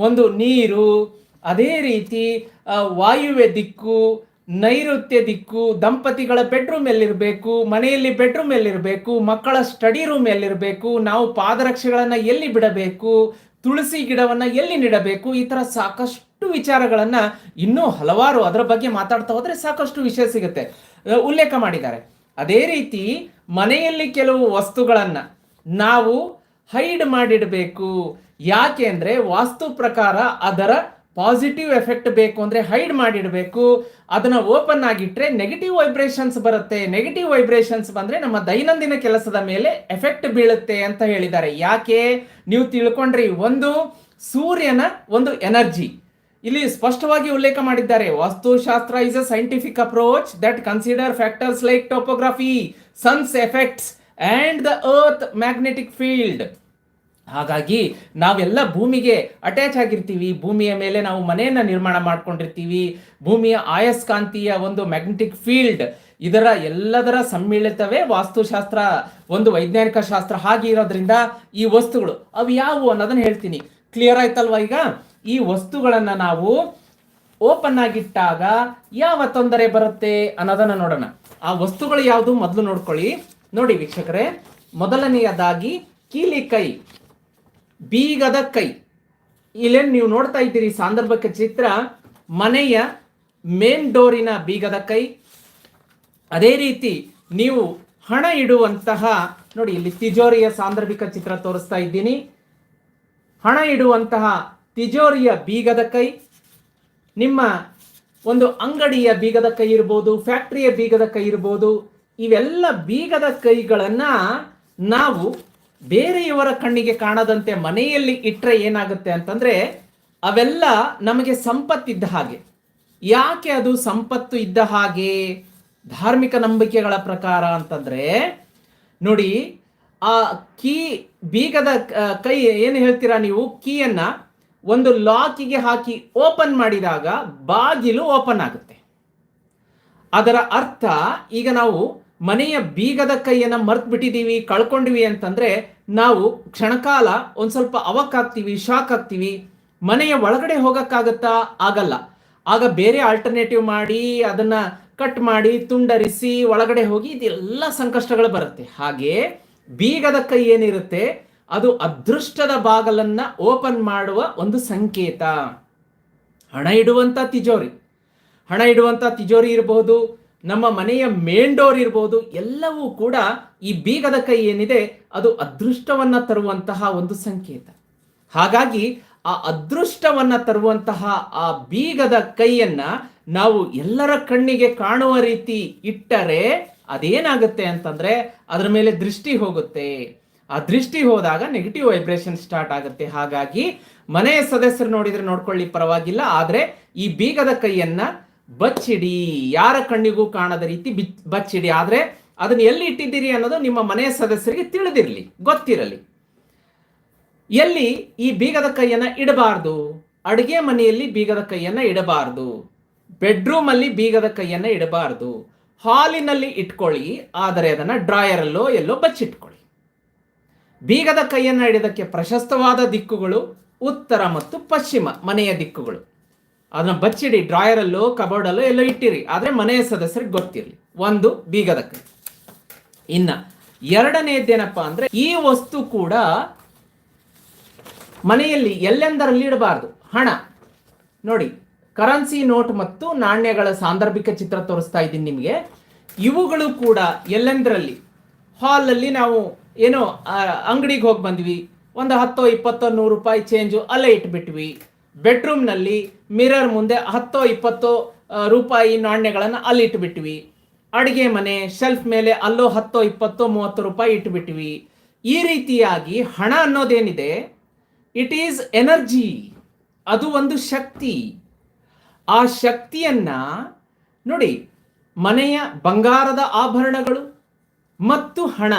ಒಂದು ನೀರು, ಅದೇ ರೀತಿ ವಾಯುವ್ಯ ದಿಕ್ಕು ನೈಋತ್ಯ ದಿಕ್ಕು, ದಂಪತಿಗಳ ಬೆಡ್ರೂಮ್ ಎಲ್ಲಿರಬೇಕು, ಮನೆಯಲ್ಲಿ ಬೆಡ್ರೂಮ್ ಎಲ್ಲಿರಬೇಕು, ಮಕ್ಕಳ ಸ್ಟಡಿ ರೂಮ್ ಎಲ್ಲಿರಬೇಕು, ನಾವು ಪಾದರಕ್ಷೆಗಳನ್ನು ಎಲ್ಲಿ ಬಿಡಬೇಕು, ತುಳಸಿ ಗಿಡವನ್ನು ಎಲ್ಲಿ ನೆಡಬೇಕು, ಈ ಥರ ಸಾಕಷ್ಟು ವಿಚಾರಗಳನ್ನು ಇನ್ನೂ ಹಲವಾರು ಅದರ ಬಗ್ಗೆ ಮಾತಾಡ್ತಾ ಹೋದರೆ ಸಾಕಷ್ಟು ವಿಷಯ ಸಿಗುತ್ತೆ. ಉಲ್ಲೇಖ ಮಾಡಿದ್ದಾರೆ. ಅದೇ ರೀತಿ ಮನೆಯಲ್ಲಿ ಕೆಲವು ವಸ್ತುಗಳನ್ನು ನಾವು ಹೈಡ್ ಮಾಡಿಡಬೇಕು. ಯಾಕೆ ಅಂದರೆ ವಾಸ್ತು ಪ್ರಕಾರ ಅದರ ಪಾಸಿಟಿವ್ ಎಫೆಕ್ಟ್ ಬೇಕು ಅಂದರೆ ಹೈಡ್ ಮಾಡಿಡಬೇಕು. ಅದನ್ನು ಓಪನ್ ಆಗಿಟ್ಟರೆ ನೆಗೆಟಿವ್ ವೈಬ್ರೇಷನ್ಸ್ ಬರುತ್ತೆ. ನೆಗೆಟಿವ್ ವೈಬ್ರೇಷನ್ಸ್ ಬಂದರೆ ನಮ್ಮ ದೈನಂದಿನ ಕೆಲಸದ ಮೇಲೆ ಎಫೆಕ್ಟ್ ಬೀಳುತ್ತೆ ಅಂತ ಹೇಳಿದ್ದಾರೆ. ಯಾಕೆ? ನೀವು ತಿಳ್ಕೊಂಡ್ರಿ. ಒಂದು, ಸೂರ್ಯನ ಒಂದು ಎನರ್ಜಿ. ಇಲ್ಲಿ ಸ್ಪಷ್ಟವಾಗಿ ಉಲ್ಲೇಖ ಮಾಡಿದ್ದಾರೆ. Vastushastra is a scientific approach that consider factors like topography sun's effects and the earth magnetic field ಹಾಗಾಗಿ ನಾವೆಲ್ಲ ಭೂಮಿಗೆ ಅಟ್ಯಾಚ್ ಆಗಿರ್ತೀವಿ. ಭೂಮಿಯ ಮೇಲೆ ನಾವು ಮನೆಯನ್ನ ನಿರ್ಮಾಣ ಮಾಡ್ಕೊಂಡಿರ್ತೀವಿ. ಭೂಮಿಯ ಆಯಸ್ಕಾಂತೀಯ ಒಂದು ಮ್ಯಾಗ್ನೆಟಿಕ್ ಫೀಲ್ಡ್ ಇದರ ಎಲ್ಲದರ ಸಮ್ಮಿಳಿತವೇ ವಾಸ್ತುಶಾಸ್ತ್ರ, ಒಂದು ವೈಜ್ಞಾನಿಕ ಶಾಸ್ತ್ರ ಹಾಗೆ ಇರೋದ್ರಿಂದ ಈ ವಸ್ತುಗಳು ಅವು ಯಾವುವು ಅನ್ನೋದನ್ನ ಹೇಳ್ತೀನಿ. ಕ್ಲಿಯರ್ ಆಯ್ತಲ್ವಾ ಈಗ? ಈ ವಸ್ತುಗಳನ್ನ ನಾವು ಓಪನ್ ಆಗಿಟ್ಟಾಗ ಯಾವ ತೊಂದರೆ ಬರುತ್ತೆ ಅನ್ನೋದನ್ನ ನೋಡೋಣ. ಆ ವಸ್ತುಗಳು ಯಾವುದು? ಮೊದಲು ನೋಡ್ಕೊಳ್ಳಿ. ನೋಡಿ ವೀಕ್ಷಕರೇ, ಮೊದಲನೆಯದಾಗಿ ಕೀಲಿ ಕೈ ಬೀಗದ ಕೈ. ಇಲ್ಲೇನು ನೀವು ನೋಡ್ತಾ ಇದ್ದೀರಿ ಸಾಂದರ್ಭಿಕ ಚಿತ್ರ, ಮನೆಯ ಮೇನ್ ಡೋರಿನ ಬೀಗದ ಕೈ. ಅದೇ ರೀತಿ ನೀವು ಹಣ ಇಡುವಂತಹ, ನೋಡಿ ಇಲ್ಲಿ ತಿಜೋರಿಯ ಸಾಂದರ್ಭಿಕ ಚಿತ್ರ ತೋರಿಸ್ತಾ ಇದ್ದೀನಿ. ಹಣ ಇಡುವಂತಹ ತಿಜೋರಿಯ ಬೀಗದ ಕೈ. ನಿಮ್ಮ ಒಂದು ಅಂಗಡಿಯ ಬೀಗದ ಕೈ ಇರ್ಬೋದು, ಫ್ಯಾಕ್ಟರಿಯ ಬೀಗದ ಕೈ ಇರ್ಬೋದು, ಇವೆಲ್ಲ ಬೀಗದ ಕೈಗಳನ್ನು ನಾವು ಬೇರೆಯವರ ಕಣ್ಣಿಗೆ ಕಾಣದಂತೆ ಮನೆಯಲ್ಲಿ ಇಟ್ಟರೆ ಏನಾಗುತ್ತೆ ಅಂತಂದ್ರೆ ಅವೆಲ್ಲ ನಮಗೆ ಸಂಪತ್ತಿದ್ದ ಹಾಗೆ. ಯಾಕೆ ಅದು ಸಂಪತ್ತು ಇದ್ದ ಹಾಗೆ? ಧಾರ್ಮಿಕ ನಂಬಿಕೆಗಳ ಪ್ರಕಾರ ಅಂತಂದ್ರೆ, ನೋಡಿ, ಆ ಕೀ, ಬೀಗದ ಕೈ ಏನು ಹೇಳ್ತೀರಾ ನೀವು? ಕೀಯನ್ನ ಒಂದು ಲಾಕಿಗೆ ಹಾಕಿ ಓಪನ್ ಮಾಡಿದಾಗ ಬಾಗಿಲು ಓಪನ್ ಆಗುತ್ತೆ. ಅದರ ಅರ್ಥ ಈಗ ನಾವು ಮನೆಯ ಬೀಗದ ಕೈಯನ್ನು ಮರ್ತ್ ಬಿಟ್ಟಿದ್ದೀವಿ ಕಳ್ಕೊಂಡಿವಿ ಅಂತಂದ್ರೆ ನಾವು ಕ್ಷಣಕಾಲ ಒಂದು ಸ್ವಲ್ಪ ಅವಕ್ಕಾಗ್ತೀವಿ ಶಾಕ್ ಆಗ್ತೀವಿ. ಮನೆಯ ಒಳಗಡೆ ಹೋಗೋಕ್ಕಾಗತ್ತಾ? ಆಗಲ್ಲ. ಆಗ ಬೇರೆ ಆಲ್ಟರ್ನೇಟಿವ್ ಮಾಡಿ, ಅದನ್ನ ಕಟ್ ಮಾಡಿ, ತುಂಡರಿಸಿ, ಒಳಗಡೆ ಹೋಗಿ ಇದೆಲ್ಲ ಸಂಕಷ್ಟಗಳು ಬರುತ್ತೆ. ಹಾಗೆ ಬೀಗದ ಕೈ ಏನಿರುತ್ತೆ? ಅದು ಅದೃಷ್ಟದ ಬಾಗಲನ್ನ ಓಪನ್ ಮಾಡುವ ಒಂದು ಸಂಕೇತ. ಹಣ ಇಡುವಂತ ತಿಜೋರಿ. ಹಣ ಇಡುವಂತ ತಿಜೋರಿ ಇರಬಹುದು. ನಮ್ಮ ಮನೆಯ ಮೇಂಡೋರ್ ಡೋರ್ ಇರಬಹುದು ಎಲ್ಲವೂ ಕೂಡ ಈ ಬೀಗದ ಕೈ ಏನಿದೆ, ಅದು ಅದೃಷ್ಟವನ್ನ ತರುವಂತಹ ಒಂದು ಸಂಕೇತ. ಹಾಗಾಗಿ ಆ ಅದೃಷ್ಟವನ್ನ ತರುವಂತಹ ಆ ಬೀಗದ ಕೈಯನ್ನ ನಾವು ಎಲ್ಲರ ಕಣ್ಣಿಗೆ ಕಾಣುವ ರೀತಿ ಇಟ್ಟರೆ ಅದೇನಾಗುತ್ತೆ ಅಂತಂದ್ರೆ ಅದರ ಮೇಲೆ ದೃಷ್ಟಿ ಹೋಗುತ್ತೆ. ಆ ದೃಷ್ಟಿ ಹೋದಾಗ ನೆಗೆಟಿವ್ ವೈಬ್ರೇಷನ್ ಸ್ಟಾರ್ಟ್ ಆಗುತ್ತೆ. ಹಾಗಾಗಿ ಮನೆಯ ಸದಸ್ಯರು ನೋಡಿದ್ರೆ ನೋಡ್ಕೊಳ್ಳಿ, ಪರವಾಗಿಲ್ಲ. ಆದರೆ ಈ ಬೀಗದ ಕೈಯನ್ನ ಬಚ್ಚಿಡಿ, ಯಾರ ಕಣ್ಣಿಗೂ ಕಾಣದ ರೀತಿ ಬಿ ಬಚ್ಚಿಡಿ. ಆದರೆ ಅದನ್ನು ಎಲ್ಲಿ ಇಟ್ಟಿದ್ದೀರಿ ಅನ್ನೋದು ನಿಮ್ಮ ಮನೆಯ ಸದಸ್ಯರಿಗೆ ತಿಳಿದಿರಲಿ, ಗೊತ್ತಿರಲಿ. ಎಲ್ಲಿ ಈ ಬೀಗದ ಕೈಯನ್ನ ಇಡಬಾರ್ದು, ಅಡುಗೆ ಮನೆಯಲ್ಲಿ ಬೀಗದ ಕೈಯನ್ನ ಇಡಬಾರ್ದು ಬೆಡ್ರೂಮಲ್ಲಿ ಬೀಗದ ಕೈಯನ್ನ ಇಡಬಾರ್ದು, ಹಾಲಿನಲ್ಲಿ ಇಟ್ಕೊಳ್ಳಿ, ಆದರೆ ಅದನ್ನ ಡ್ರಾಯರ್ ಅಲ್ಲೋ ಎಲ್ಲೋ ಬಚ್ಚಿಟ್ಕೊಳ್ಳಿ. ಬೀಗದ ಕೈಯನ್ನ ಹಿಡಿದಕ್ಕೆ ಪ್ರಶಸ್ತವಾದ ದಿಕ್ಕುಗಳು ಉತ್ತರ ಮತ್ತು ಪಶ್ಚಿಮ ಮನೆಯ ದಿಕ್ಕುಗಳು. ಅದನ್ನ ಬಚ್ಚಿಡಿ ಡ್ರಾಯರ್ ಕಬೋರ್ಡಲ್ಲೋ ಎಲ್ಲೋ ಇಟ್ಟಿರಿ. ಆದರೆ ಮನೆಯ ಸದಸ್ಯರಿಗೆ ಗೊತ್ತಿರಲಿ. ಒಂದು ಬೀಗದ ಕೈ ಇನ್ನ ಎರಡನೇದ್ದೇನಪ್ಪ ಅಂದ್ರೆ ಈ ವಸ್ತು ಕೂಡ ಮನೆಯಲ್ಲಿ ಎಲ್ಲೆಂದರಲ್ಲಿ ಇಡಬಾರ್ದು? ಹಣ. ನೋಡಿ ಕರೆನ್ಸಿ ನೋಟ್ ಮತ್ತು ನಾಣ್ಯಗಳ ಸಾಂದರ್ಭಿಕ ಚಿತ್ರ ತೋರಿಸ್ತಾ ಇದ್ದೀನಿ ನಿಮಗೆ. ಇವುಗಳು ಕೂಡ ಎಲ್ಲೆಂದರಲ್ಲಿ? ಹಾಲಲ್ಲಿ ನಾವು ಏನೋ ಅಂಗಡಿಗೆ ಹೋಗಿ ಬಂದ್ವಿ. ಒಂದು ಹತ್ತೋ, ಇಪ್ಪತ್ತೋ, ನೂರು ರೂಪಾಯಿ ಚೇಂಜು ಅಲ್ಲೇ ಇಟ್ಬಿಟ್ವಿ. ಬೆಡ್ರೂಮ್ನಲ್ಲಿ ಮಿರರ್ ಮುಂದೆ ಹತ್ತೋ ಇಪ್ಪತ್ತೋ ರೂಪಾಯಿ ನಾಣ್ಯಗಳನ್ನು ಅಲ್ಲಿ ಇಟ್ಬಿಟ್ವಿ ಅಡುಗೆ ಮನೆ, ಶೆಲ್ಫ್ ಮೇಲೆ ಅಲ್ಲೋ ಹತ್ತೋ ಇಪ್ಪತ್ತೋ, ಮೂವತ್ತು ರೂಪಾಯಿ ಇಟ್ಬಿಟ್ವಿ ಈ ರೀತಿಯಾಗಿ ಹಣ ಅನ್ನೋದೇನಿದೆ? ಇಟ್ ಈಸ್ ಎನರ್ಜಿ ಅದು ಒಂದು ಶಕ್ತಿ. ಆ ಶಕ್ತಿಯನ್ನ ನೋಡಿ, ಮನೆಯ ಬಂಗಾರದ ಆಭರಣಗಳು ಮತ್ತು ಹಣ,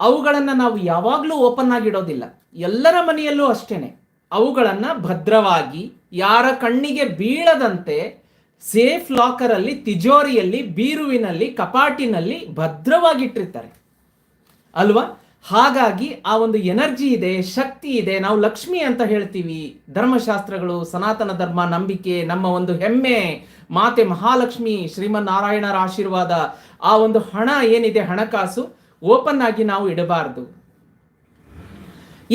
ಅವುಗಳನ್ನು ನಾವು ಯಾವಾಗಲೂ ಓಪನ್ ಆಗಿಡೋದಿಲ್ಲ. ಎಲ್ಲರ ಮನೆಯಲ್ಲೂ ಅಷ್ಟೇನೆ. ಅವುಗಳನ್ನ ಭದ್ರವಾಗಿ ಯಾರ ಕಣ್ಣಿಗೆ ಬೀಳದಂತೆ ಸೇಫ್ ಲಾಕರಲ್ಲಿ ತಿಜೋರಿಯಲ್ಲಿ, ಬೀರುವಿನಲ್ಲಿ, ಕಪಾಟಿನಲ್ಲಿ ಭದ್ರವಾಗಿಟ್ಟಿರ್ತಾರೆ. ಅಲ್ವಾ? ಹಾಗಾಗಿ ಆ ಒಂದು ಎನರ್ಜಿ ಇದೆ, ಶಕ್ತಿ ಇದೆ. ನಾವು ಲಕ್ಷ್ಮಿ ಅಂತ ಹೇಳ್ತೀವಿ. ಧರ್ಮಶಾಸ್ತ್ರಗಳು, ಸನಾತನ ಧರ್ಮ, ನಂಬಿಕೆ, ನಮ್ಮ ಒಂದು ಹೆಮ್ಮೆ. ಮಾತೆ ಮಹಾಲಕ್ಷ್ಮಿ, ಶ್ರೀಮನ್ನಾರಾಯಣರ ಆಶೀರ್ವಾದ. ಆ ಒಂದು ಹಣ ಏನಿದೆ, ಹಣಕಾಸು ಓಪನ್ ಆಗಿ ನಾವು ಇಡಬಾರದು.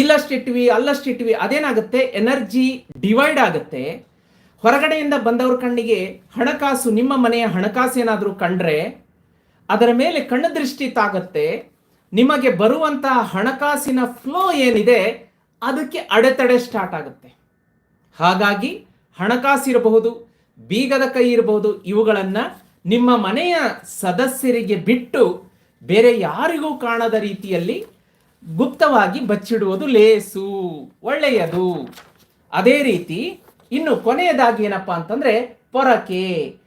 ಇಲ್ಲಷ್ಟಿಟ್ವಿ ಅಲ್ಲಷ್ಟಿಟ್ವಿ ಅದೇನಾಗುತ್ತೆ? ಎನರ್ಜಿ ಡಿವೈಡ್ ಆಗುತ್ತೆ. ಹೊರಗಡೆಯಿಂದ ಬಂದವ್ರ ಕಣ್ಣಿಗೆ ಹಣಕಾಸು, ನಿಮ್ಮ ಮನೆಯ ಹಣಕಾಸು ಏನಾದರೂ ಕಂಡ್ರೆ, ಅದರ ಮೇಲೆ ಕಣ್ಣು ದೃಷ್ಟಿ ತಾಗತ್ತೆ. ನಿಮಗೆ ಬರುವಂತಹ ಹಣಕಾಸಿನ ಫ್ಲೋ ಏನಿದೆ, ಅದಕ್ಕೆ ಅಡೆತಡೆ ಸ್ಟಾರ್ಟ್ ಆಗುತ್ತೆ. ಹಾಗಾಗಿ ಹಣಕಾಸು ಇರಬಹುದು, ಬೀಗದ ಕೈ ಇರಬಹುದು, ಇವುಗಳನ್ನು ನಿಮ್ಮ ಮನೆಯ ಸದಸ್ಯರಿಗೆ ಬಿಟ್ಟು ಬೇರೆ ಯಾರಿಗೂ ಕಾಣದ ರೀತಿಯಲ್ಲಿ ಗುಪ್ತವಾಗಿ ಬಚ್ಚಿಡುವುದು ಲೇಸು, ಒಳ್ಳೆಯದು. ಅದೇ ರೀತಿ ಇನ್ನು ಕೊನೆಯದಾಗಿ ಏನಪ್ಪ ಅಂತಂದ್ರೆ ಪೊರಕೆ.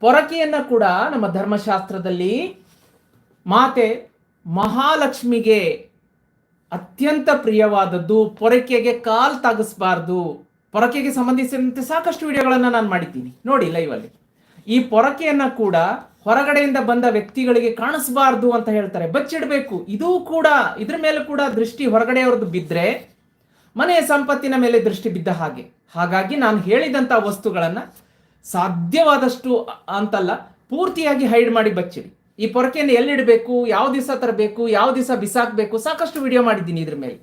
ಪೊರಕೆಯನ್ನು ಕೂಡ ನಮ್ಮ ಧರ್ಮಶಾಸ್ತ್ರದಲ್ಲಿ ಮಾತೆ ಮಹಾಲಕ್ಷ್ಮಿಗೆ ಅತ್ಯಂತ ಪ್ರಿಯವಾದದ್ದು, ಪೊರಕೆಗೆ ಕಾಲ್ ತಾಗಿಸ್ಬಾರ್ದು. ಪೊರಕೆಗೆ ಸಂಬಂಧಿಸಿದಂತೆ ಸಾಕಷ್ಟು ವಿಡಿಯೋಗಳನ್ನು ನಾನು ಮಾಡಿದ್ದೀನಿ. ನೋಡಿ ಲೈವ್ ಅಲ್ಲಿ. ಈ ಪೊರಕೆಯನ್ನು ಕೂಡ ಹೊರಗಡೆಯಿಂದ ಬಂದ ವ್ಯಕ್ತಿಗಳಿಗೆ ಕಾಣಿಸಬಾರ್ದು ಅಂತ ಹೇಳ್ತಾರೆ. ಬಚ್ಚಿಡಬೇಕು. ಇದು ಕೂಡ, ಇದ್ರ ಮೇಲೆ ಕೂಡ ದೃಷ್ಟಿ ಹೊರಗಡೆಯವ್ರದ್ದು ಬಿದ್ದರೆ ಮನೆಯ ಸಂಪತ್ತಿನ ಮೇಲೆ ದೃಷ್ಟಿ ಬಿದ್ದ ಹಾಗೆ. ಹಾಗಾಗಿ ನಾನು ಹೇಳಿದಂಥ ವಸ್ತುಗಳನ್ನು ಸಾಧ್ಯವಾದಷ್ಟು ಅಂತಲ್ಲ, ಪೂರ್ತಿಯಾಗಿ ಹೈಡ್ ಮಾಡಿ ಬಚ್ಚಿಡಿ. ಈ ಪೊರಕೆಯನ್ನು ಎಲ್ಲಿಡಬೇಕು, ಯಾವ ದಿವಸ ತರಬೇಕು, ಯಾವ ದಿವಸ ಬಿಸಾಕಬೇಕು ಸಾಕಷ್ಟು ವಿಡಿಯೋ ಮಾಡಿದ್ದೀನಿ ಇದ್ರ ಮೇಲೆ.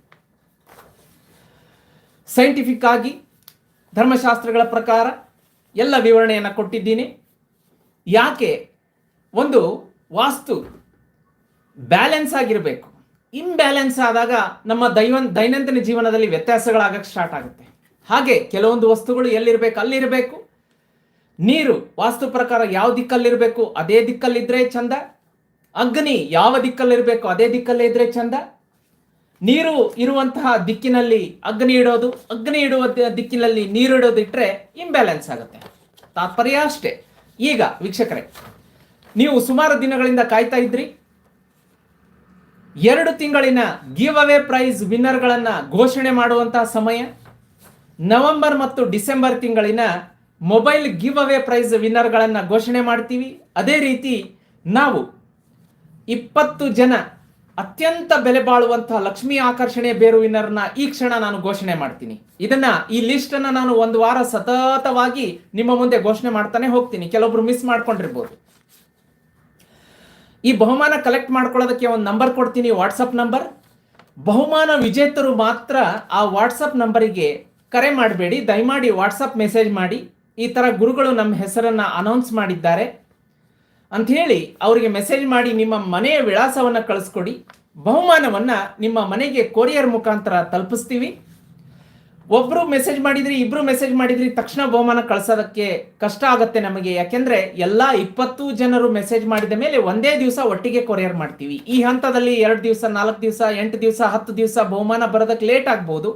ಸೈಂಟಿಫಿಕ್ ಆಗಿ ಧರ್ಮಶಾಸ್ತ್ರಗಳ ಪ್ರಕಾರ ಎಲ್ಲ ವಿವರಣೆಯನ್ನು ಕೊಟ್ಟಿದ್ದೀನಿ. ಯಾಕೆ? ಒಂದು ವಾಸ್ತು ಬ್ಯಾಲೆನ್ಸ್ ಆಗಿರಬೇಕು. ಇಂಬ್ಯಾಲೆನ್ಸ್ ಆದಾಗ ನಮ್ಮ ದೈವನ್ ದೈನಂದಿನ ಜೀವನದಲ್ಲಿ ವ್ಯತ್ಯಾಸಗಳಾಗಕ್ಕೆ ಸ್ಟಾರ್ಟ್ ಆಗುತ್ತೆ. ಹಾಗೆ ಕೆಲವೊಂದು ವಸ್ತುಗಳು ಎಲ್ಲಿರಬೇಕು ಅಲ್ಲಿರಬೇಕು. ನೀರು ವಾಸ್ತು ಪ್ರಕಾರ ಯಾವ ದಿಕ್ಕಲ್ಲಿರಬೇಕು ಅದೇ ದಿಕ್ಕಲ್ಲಿದ್ರೆ ಚಂದ. ಅಗ್ನಿ ಯಾವ ದಿಕ್ಕಲ್ಲಿರಬೇಕು ಅದೇ ದಿಕ್ಕಲ್ಲೇ ಇದ್ರೆ ಚಂದ. ನೀರು ಇರುವಂತಹ ದಿಕ್ಕಿನಲ್ಲಿ ಅಗ್ನಿ ಇಡೋದು, ಅಗ್ನಿ ಇಡುವ ದಿಕ್ಕಿನಲ್ಲಿ ನೀರು ಇಡೋದು ಇಂಬ್ಯಾಲೆನ್ಸ್ ಆಗುತ್ತೆ. ತಾತ್ಪರ್ಯ ಅಷ್ಟೇ. ಈಗ ವೀಕ್ಷಕರೇ ನೀವು ಸುಮಾರು ದಿನಗಳಿಂದ ಕಾಯ್ತಾ ಇದ್ರಿ? ಎರಡು ತಿಂಗಳಿನ ಗಿವ್ ಅವೇ ಪ್ರೈಸ್ ವಿನ್ನರ್ಗಳನ್ನ ಘೋಷಣೆ ಮಾಡುವಂತಹ ಸಮಯ? ನವೆಂಬರ್ ಮತ್ತು ಡಿಸೆಂಬರ್ ತಿಂಗಳಿನ ಮೊಬೈಲ್ ಗಿವ್ ಅವೇ ಪ್ರೈಸ್ ವಿನ್ನರ್ಗಳನ್ನ ಘೋಷಣೆ ಮಾಡ್ತೀವಿ. ಅದೇ ರೀತಿ ನಾವು ಇಪ್ಪತ್ತು ಜನ ಅತ್ಯಂತ ಬೆಲೆ ಬಾಳುವಂತಹ ಲಕ್ಷ್ಮಿ ಆಕರ್ಷಣೆ ಬೇರು ವಿನ್ನರ್ನ ಈ ಕ್ಷಣ ನಾನು ಘೋಷಣೆ ಮಾಡ್ತೀನಿ. ಇದನ್ನ ಈ ಲಿಸ್ಟ್ ಅನ್ನ ನಾನು ಒಂದು ವಾರ ಸತತವಾಗಿ ನಿಮ್ಮ ಮುಂದೆ ಘೋಷಣೆ ಮಾಡ್ತಾನೆ ಹೋಗ್ತೀನಿ. ಕೆಲವೊಬ್ರು ಮಿಸ್ ಮಾಡ್ಕೊಂಡಿರ್ಬೋದು. ಈ ಬಹುಮಾನ ಕಲೆಕ್ಟ್ ಮಾಡ್ಕೊಳ್ಳೋದಕ್ಕೆ ಒಂದು ನಂಬರ್ ಕೊಡ್ತೀನಿ ವಾಟ್ಸಪ್ ನಂಬರ್ ಬಹುಮಾನ ವಿಜೇತರು ಮಾತ್ರ ಆ ವಾಟ್ಸಪ್ ನಂಬರಿಗೆ ಕರೆ ಮಾಡಬೇಡಿ, ದಯಮಾಡಿ ವಾಟ್ಸಪ್ ಮೆಸೇಜ್ ಮಾಡಿ. ಈ ಥರ ಗುರುಗಳು ನಮ್ಮ ಹೆಸರನ್ನು ಅನೌನ್ಸ್ ಮಾಡಿದ್ದಾರೆ. ಅಂಥೇಳಿ ಅವರಿಗೆ ಮೆಸೇಜ್ ಮಾಡಿ ನಿಮ್ಮ ಮನೆಯ ವಿಳಾಸವನ್ನು ಕಳಿಸ್ಕೊಡಿ. ಬಹುಮಾನವನ್ನು ನಿಮ್ಮ ಮನೆಗೆ ಕೊರಿಯರ್ ಮುಖಾಂತರ ತಲುಪಿಸ್ತೀವಿ. ಒಬ್ರು ಮೆಸೇಜ್ ಮಾಡಿದ್ರಿ, ಇಬ್ರು ಮೆಸೇಜ್ ಮಾಡಿದ್ರಿ, ತಕ್ಷಣ ಬಹುಮಾನ ಕಳ್ಸೋದಕ್ಕೆ ಕಷ್ಟ ಆಗತ್ತೆ ನಮಗೆ. ಯಾಕೆಂದ್ರೆ ಎಲ್ಲಾ ಇಪ್ಪತ್ತು ಜನರು ಮೆಸೇಜ್ ಮಾಡಿದ ಮೇಲೆ ಒಂದೇ ದಿವಸ ಒಟ್ಟಿಗೆ ಕೊರಿಯರ್ ಮಾಡ್ತೀವಿ. ಈ ಹಂತದಲ್ಲಿ ಎರಡು ದಿವಸ, ನಾಲ್ಕು ದಿವಸ, ಎಂಟು ದಿವಸ, ಹತ್ತು ದಿವಸ ಬಹುಮಾನ ಬರೋದಕ್ಕೆ ಲೇಟ್ ಆಗ್ಬೋದು.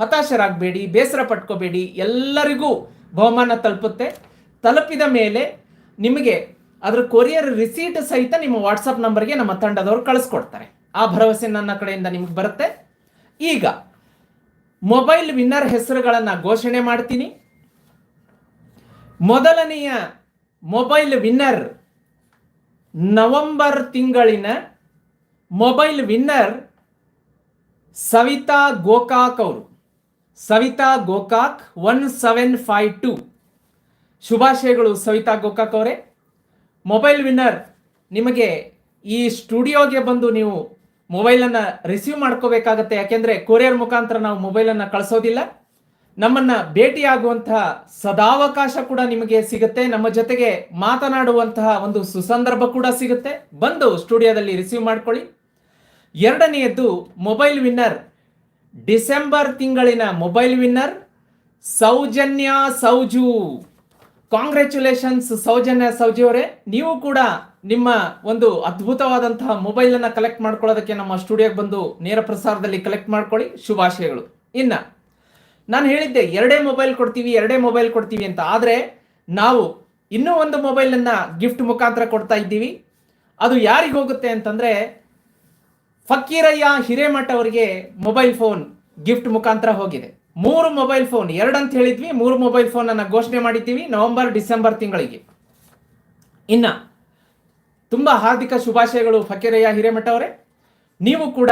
ಹತಾಶರಾಗಬೇಡಿ, ಬೇಸರ ಪಟ್ಕೋಬೇಡಿ. ಎಲ್ಲರಿಗೂ ಬಹುಮಾನ ತಲುಪುತ್ತೆ. ತಲುಪಿದ ಮೇಲೆ ನಿಮಗೆ ಅದ್ರ ಕೊರಿಯರ್ ರಿಸೀಟ್ ಸಹಿತ ನಿಮ್ಮ ವಾಟ್ಸಪ್ ನಂಬರ್ಗೆ ನಮ್ಮ ತಂಡದವರು ಕಳಿಸ್ಕೊಡ್ತಾರೆ. ಆ ಭರವಸೆ ನನ್ನ ಕಡೆಯಿಂದ ನಿಮ್ಗೆ ಬರುತ್ತೆ. ಈಗ ಮೊಬೈಲ್ ವಿನ್ನರ್ ಹೆಸರುಗಳನ್ನು ಘೋಷಣೆ ಮಾಡ್ತೀನಿ. ಮೊದಲನೆಯ ಮೊಬೈಲ್ ವಿನ್ನರ್ ನವೆಂಬರ್ ತಿಂಗಳಿನ ಮೊಬೈಲ್ ವಿನ್ನರ್ ಸವಿತಾ ಗೋಕಾಕ್ ಅವರು. Savita Gokak one seven five two. ಶುಭಾಶಯಗಳು ಸವಿತಾ ಗೋಕಾಕ್ ಅವರೇ. ಮೊಬೈಲ್ ವಿನ್ನರ್ ನಿಮಗೆ ಈ ಸ್ಟುಡಿಯೋಗೆ ಬಂದು ನೀವು ಮೊಬೈಲನ್ನು ರಿಸೀವ್ ಮಾಡ್ಕೋಬೇಕಾಗತ್ತೆ. ಯಾಕೆಂದ್ರೆ ಕೊರಿಯರ್ ಮುಖಾಂತರ ನಾವು ಮೊಬೈಲ್ ಅನ್ನ ಕಳಿಸೋದಿಲ್ಲ. ನಮ್ಮನ್ನು ಭೇಟಿಯಾಗುವಂತಹ ಸದಾವಕಾಶ ಕೂಡ ನಿಮಗೆ ಸಿಗುತ್ತೆ. ನಮ್ಮ ಜೊತೆಗೆ ಮಾತನಾಡುವಂತಹ ಒಂದು ಸುಸಂದರ್ಭ ಕೂಡ ಸಿಗುತ್ತೆ. ಬಂದು ಸ್ಟುಡಿಯೋದಲ್ಲಿ ರಿಸೀವ್ ಮಾಡ್ಕೊಳ್ಳಿ. ಎರಡನೆಯದ್ದು, ಮೊಬೈಲ್ ವಿನ್ನರ್. ಡಿಸೆಂಬರ್ ತಿಂಗಳಿನ mobile winner. Soujanya Souju. Congratulations Soujanya Souji ಅವರೇ ನೀವು ಕೂಡ ನಿಮ್ಮ ಒಂದು ಅದ್ಭುತವಾದಂತಹ ಮೊಬೈಲ್ ಅನ್ನ ಕಲೆಕ್ಟ್ ಮಾಡ್ಕೊಳ್ಳೋದಕ್ಕೆ ನಮ್ಮ ಸ್ಟುಡಿಯೋಗೆ ಬಂದು ನೇರ ಪ್ರಸಾರದಲ್ಲಿ ಕಲೆಕ್ಟ್ ಮಾಡ್ಕೊಳ್ಳಿ. ಶುಭಾಶಯಗಳು. ಇನ್ನ, ನಾನು ಹೇಳಿದ್ದೆ, ಎರಡೇ ಮೊಬೈಲ್ ಕೊಡ್ತೀವಿ, ಎರಡೇ ಮೊಬೈಲ್ ಕೊಡ್ತೀವಿ ಅಂತ. ಆದರೆ, ನಾವು ಇನ್ನೂ ಒಂದು ಮೊಬೈಲನ್ನು ಗಿಫ್ಟ್ ಮುಖಾಂತರ ಕೊಡ್ತಾ ಇದ್ದೀವಿ. ಅದು ಯಾರಿಗೆ ಹೋಗುತ್ತೆ ಅಂತಂದ್ರೆ, ಫಕೀರಯ್ಯ ಹಿರೇಮಠ ಅವರಿಗೆ ಮೊಬೈಲ್ ಫೋನ್ ಗಿಫ್ಟ್ ಮುಖಾಂತರ ಹೋಗಿದೆ. ಮೂರು ಮೊಬೈಲ್ ಫೋನ್ ಎರಡು ಅಂತ ಹೇಳಿದ್ವಿ, ಮೂರು ಮೊಬೈಲ್ ಫೋನ್ ಅನ್ನ ಘೋಷಣೆ ಮಾಡಿದ್ದೀವಿ, ನವೆಂಬರ್, ಡಿಸೆಂಬರ್ ತಿಂಗಳಿಗೆ. ಇನ್ನ, ತುಂಬಾ ಹಾರ್ದಿಕ ಶುಭಾಶಯಗಳು ಫಕೀರಯ್ಯ ಹಿರೇಮಠ ಅವರೇ. ನೀವು ಕೂಡ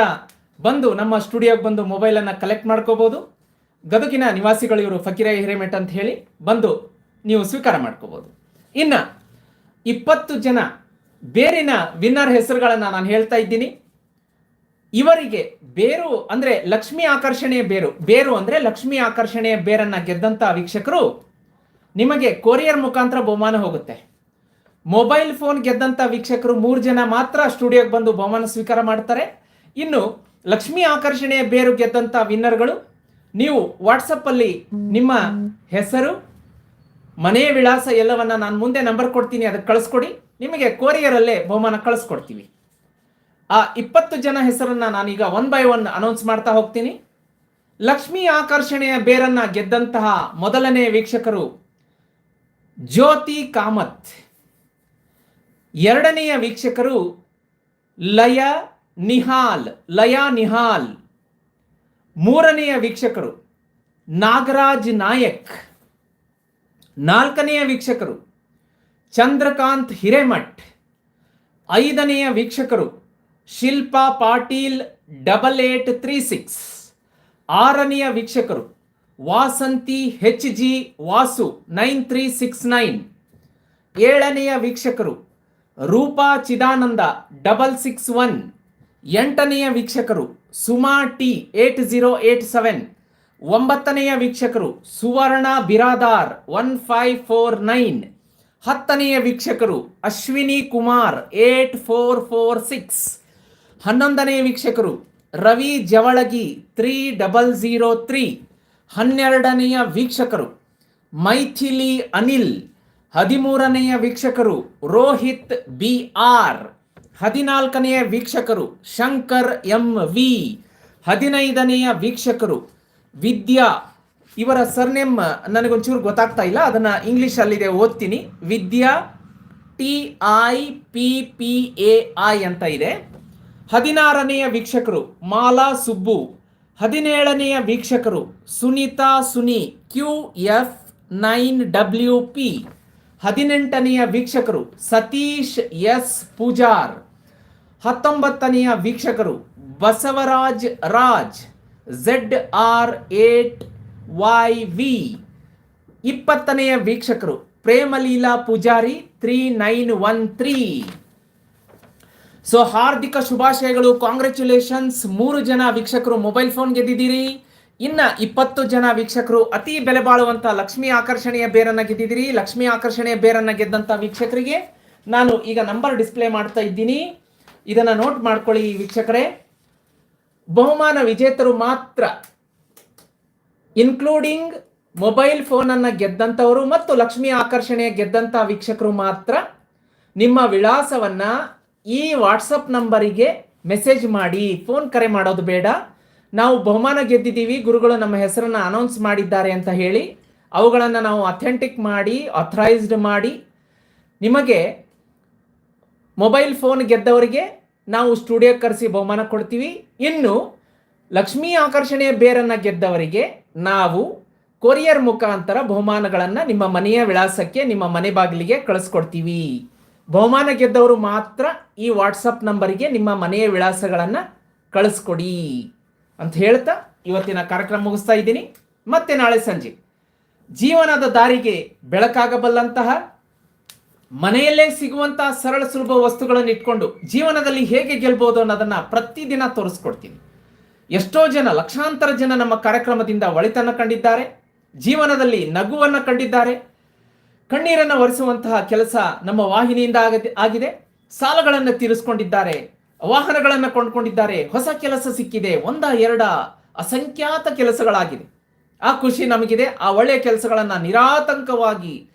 ಬಂದು ನಮ್ಮ ಸ್ಟುಡಿಯೋಗೆ ಬಂದು ಮೊಬೈಲನ್ನು ಕಲೆಕ್ಟ್ ಮಾಡ್ಕೋಬೋದು. ಗದಗಿನ ನಿವಾಸಿಗಳು ಇವರು ಫಕೀರಯ್ಯ ಹಿರೇಮಠ ಅಂತ ಹೇಳಿ ಬಂದು ನೀವು ಸ್ವೀಕಾರ ಮಾಡ್ಕೋಬೋದು. ಇನ್ನ, ಇಪ್ಪತ್ತು ಜನ ಬೇರಿನ ವಿನ್ನರ್ ಹೆಸರುಗಳನ್ನು ನಾನು ಹೇಳ್ತಾ ಇದ್ದೀನಿ. ಇವರಿಗೆ ಬೇರು ಅಂದ್ರೆ ಲಕ್ಷ್ಮಿ ಆಕರ್ಷಣೆಯ ಬೇರು. ಬೇರು ಅಂದ್ರೆ ಲಕ್ಷ್ಮಿ ಆಕರ್ಷಣೆಯ ಬೇರನ್ನ ಗೆದ್ದಂತ ವೀಕ್ಷಕರು ನಿಮಗೆ ಕೊರಿಯರ್ ಮುಖಾಂತರ ಬಹುಮಾನ ಹೋಗುತ್ತೆ. ಮೊಬೈಲ್ ಫೋನ್ ಗೆದ್ದಂತ ವೀಕ್ಷಕರು ಮೂರು ಜನ ಮಾತ್ರ ಸ್ಟುಡಿಯೋಗೆ ಬಂದು ಬಹುಮಾನ ಸ್ವೀಕಾರ ಮಾಡ್ತಾರೆ. ಇನ್ನು ಲಕ್ಷ್ಮಿ ಆಕರ್ಷಣೆಯ ಬೇರು ಗೆದ್ದಂತ ವಿನ್ನರ್ಗಳು, ನೀವು ವಾಟ್ಸಪ್ ಅಲ್ಲಿ ನಿಮ್ಮ ಹೆಸರು ಮನೆಯ ವಿಳಾಸ ಎಲ್ಲವನ್ನ ನಾನು ಮುಂದೆ ನಂಬರ್ ಕೊಡ್ತೀನಿ ಅದಕ್ಕೆ ಕಳಿಸ್ಕೊಡಿ. ನಿಮಗೆ ಕೊರಿಯರಲ್ಲೇ ಬಹುಮಾನ ಕಳಿಸ್ಕೊಡ್ತೀವಿ. ಆ ಇಪ್ಪತ್ತು ಜನ ಹೆಸರನ್ನ ನಾನೀಗ ಒನ್ ಬೈ ಒನ್ ಅನೌನ್ಸ್ ಮಾಡ್ತಾ ಹೋಗ್ತೀನಿ. ಲಕ್ಷ್ಮಿ ಆಕರ್ಷಣೆಯ ಬೇರನ್ನ ಗೆದ್ದಂತಹ ಮೊದಲನೇ ವೀಕ್ಷಕರು ಜ್ಯೋತಿ ಕಾಮತ್. ಎರಡನೆಯ ವೀಕ್ಷಕರು ಲಯ ನಿಹಾಲ್ ಲಯ ನಿಹಾಲ್. ಮೂರನೆಯ ವೀಕ್ಷಕರು ನಾಗರಾಜ್ ನಾಯಕ್. ನಾಲ್ಕನೆಯ ವೀಕ್ಷಕರು ಚಂದ್ರಕಾಂತ್ ಹಿರೇಮಠ್. ಐದನೆಯ ವೀಕ್ಷಕರು Shilpa Patil double eight three six ಆರನೆಯ ವೀಕ್ಷಕರು, Vasanti H G Vasu nine three six nine ಏಳನೆಯ ವೀಕ್ಷಕರು, Roopa Chidananda double six one ಎಂಟನೆಯ ವೀಕ್ಷಕರು, Suma T eight zero eight seven ಒಂಬತ್ತನೆಯ ವೀಕ್ಷಕರು, Suvarna Biradar one five four nine ಹತ್ತನೆಯ ವೀಕ್ಷಕರು, Ashwini Kumar eight four four six ಹನ್ನೊಂದನೆಯ ವೀಕ್ಷಕರು, Ravi Javalagi three double zero three. ಹನ್ನೆರಡನೆಯ ವೀಕ್ಷಕರು, ಮೈಥಿಲಿ ಅನಿಲ್. ಹದಿಮೂರನೆಯ ವೀಕ್ಷಕರು, ರೋಹಿತ್ ಬಿ ಆರ್. ಹದಿನಾಲ್ಕನೆಯ ವೀಕ್ಷಕರು, ಶಂಕರ್ ಎಂ ವಿ. ಹದಿನೈದನೆಯ ವೀಕ್ಷಕರು, ವಿದ್ಯಾ. ಇವರ ಸರ್ನೇಮ್ ನನಗೊಂಚೂರು ಗೊತ್ತಾಗ್ತಾ ಇಲ್ಲ, ಅದನ್ನ ಇಂಗ್ಲಿಷ್ ಅಲ್ಲಿದೆ ಓದ್ತೀನಿ. Vidya, T I P P A I ಅಂತ ಇದೆ. ಹದಿನಾರನೆಯ ವೀಕ್ಷಕರು ಮಾಲಾ ಸುಬ್ಬು, ಹದಿನೇಳನೆಯ ವೀಕ್ಷಕರು Sunita Suni, Q F nine W P, ಹದಿನೆಂಟನೆಯ ವೀಕ್ಷಕರು ಸತೀಶ್ ಎಸ್ ಪೂಜಾರ್, ಹತ್ತೊಂಬತ್ತನೆಯ ವೀಕ್ಷಕರು Basavaraj Raj, Z R eight Y V, ಇಪ್ಪತ್ತನೆಯ ವೀಕ್ಷಕರು Premaleela Pujari three nine one three. So ಹಾರ್ದಿಕ ಶುಭಾಶಯಗಳು ಕಾಂಗ್ರ್ಯಾಚುಲೇಷನ್ಸ್ ಮೂರು ಜನ ವೀಕ್ಷಕರು ಮೊಬೈಲ್ ಫೋನ್ ಗೆದ್ದಿದ್ದೀರಿ. ಇನ್ನ ಇಪ್ಪತ್ತು ಜನ ವೀಕ್ಷಕರು ಅತಿ ಬೆಲೆ ಬಾಳುವಂತ ಲಕ್ಷ್ಮಿ ಆಕರ್ಷಣೆಯ ಬೇರನ್ನ ಗೆದ್ದಿದ್ದೀರಿ. ಲಕ್ಷ್ಮಿ ಆಕರ್ಷಣೆಯ ಬೇರನ್ನ ಗೆದ್ದಂತ ವೀಕ್ಷಕರಿಗೆ ನಾನು ಈಗ ನಂಬರ್ ಡಿಸ್ಪ್ಲೇ ಮಾಡ್ತಾ ಇದ್ದೀನಿ. ಇದನ್ನ ನೋಟ್ ಮಾಡ್ಕೊಳ್ಳಿ ವೀಕ್ಷಕರೇ. ಬಹುಮಾನ ವಿಜೇತರು ಮಾತ್ರ ಇನ್ಕ್ಲೂಡಿಂಗ್ ಮೊಬೈಲ್ ಫೋನನ್ನು ಗೆದ್ದಂಥವರು ಮತ್ತು ಲಕ್ಷ್ಮಿ ಆಕರ್ಷಣೆಯ ಗೆದ್ದಂಥ ವೀಕ್ಷಕರು ಮಾತ್ರ ನಿಮ್ಮ ವಿಳಾಸವನ್ನ ಈ ವಾಟ್ಸಪ್ ನಂಬರಿಗೆ ಮೆಸೇಜ್ ಮಾಡಿ, ಫೋನ್ ಕರೆ ಮಾಡೋದು ಬೇಡ. ನಾವು ಬಹುಮಾನ ಗೆದ್ದಿದ್ದೀವಿ, ಗುರುಗಳು ನಮ್ಮ ಹೆಸರನ್ನ ಅನೌನ್ಸ್ ಮಾಡಿದ್ದಾರೆ ಅಂತ ಹೇಳಿ, ಅವುಗಳನ್ನು ನಾವು ಅಥೆಂಟಿಕ್ ಮಾಡಿ ಅಥರೈಸ್ಡ್ ಮಾಡಿ, ನಿಮಗೆ ಮೊಬೈಲ್ ಫೋನ್ ಗೆದ್ದವರಿಗೆ ನಾವು ಸ್ಟುಡಿಯೋ ಕರೆಸಿ ಬಹುಮಾನ ಕೊಡ್ತೀವಿ. ಇನ್ನು ಲಕ್ಷ್ಮೀ ಆಕರ್ಷಣೆಯ ಬೇರನ್ನ ಗೆದ್ದವರಿಗೆ ನಾವು ಕೊರಿಯರ್ ಮುಖಾಂತರ ಬಹುಮಾನಗಳನ್ನು ನಿಮ್ಮ ಮನೆಯ ವಿಳಾಸಕ್ಕೆ, ನಿಮ್ಮ ಮನೆ ಬಾಗಿಲಿಗೆ ಕಳಿಸ್ಕೊಡ್ತೀವಿ. ಬಹುಮಾನ ಗೆದ್ದವರು ಮಾತ್ರ ಈ ವಾಟ್ಸಪ್ ನಂಬರಿಗೆ ನಿಮ್ಮ ಮನೆಯ ವಿಳಾಸಗಳನ್ನು ಕಳಿಸ್ಕೊಡಿ ಅಂತ ಹೇಳ್ತಾ ಇವತ್ತಿನ ಕಾರ್ಯಕ್ರಮ ಮುಗಿಸ್ತಾ ಇದ್ದೀನಿ. ಮತ್ತೆ ನಾಳೆ ಸಂಜೆ. ಜೀವನದ ದಾರಿಗೆ ಬೆಳಕಾಗಬಲ್ಲಂತಹ ಮನೆಯಲ್ಲೇ ಸಿಗುವಂತಹ ಸರಳ ಸುಲಭ ವಸ್ತುಗಳನ್ನು ಇಟ್ಕೊಂಡು ಜೀವನದಲ್ಲಿ ಹೇಗೆ ಗೆಲ್ಬೋದು ಅನ್ನೋದನ್ನ ಪ್ರತಿದಿನ ತೋರಿಸ್ಕೊಡ್ತೀನಿ. ಎಷ್ಟೋ ಜನ, ಲಕ್ಷಾಂತರ ಜನ ನಮ್ಮ ಕಾರ್ಯಕ್ರಮದಿಂದ ಒಳಿತನ್ನು ಕಂಡಿದ್ದಾರೆ. ಜೀವನದಲ್ಲಿ ನಗುವನ್ನು ಕಂಡಿದ್ದಾರೆ. ಕಣ್ಣೀರನ್ನು ಒರೆಸುವಂತಹ ಕೆಲಸ ನಮ್ಮ ವಾಹಿನಿಯಿಂದ ಆಗದೆ ಆಗಿದೆ. ಸಾಲಗಳನ್ನು ತೀರಿಸ್ಕೊಂಡಿದ್ದಾರೆ. ವಾಹನಗಳನ್ನು ಕೊಂಡ್ಕೊಂಡಿದ್ದಾರೆ. ಹೊಸ ಕೆಲಸ ಸಿಕ್ಕಿದೆ. ಒಂದ, ಎರಡ ಅಸಂಖ್ಯಾತ ಕೆಲಸಗಳಾಗಿದೆ. ಆ ಖುಷಿ ನಮಗಿದೆ. ಆ ಒಳ್ಳೆಯ ಕೆಲಸಗಳನ್ನು ನಿರಾತಂಕವಾಗಿ,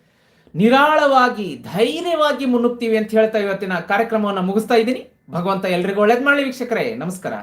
ನಿರಾಳವಾಗಿ, ಧೈರ್ಯವಾಗಿ ಮುನ್ನುಗ್ತೀವಿ ಅಂತ ಹೇಳ್ತಾ ಇವತ್ತಿನ ಕಾರ್ಯಕ್ರಮವನ್ನು ಮುಗಿಸ್ತಾ ಇದ್ದೀನಿ. ಭಗವಂತ ಎಲ್ರಿಗೂ ಒಳ್ಳೇದು ಮಾಡಲಿ ವೀಕ್ಷಕರೇ. ನಮಸ್ಕಾರ.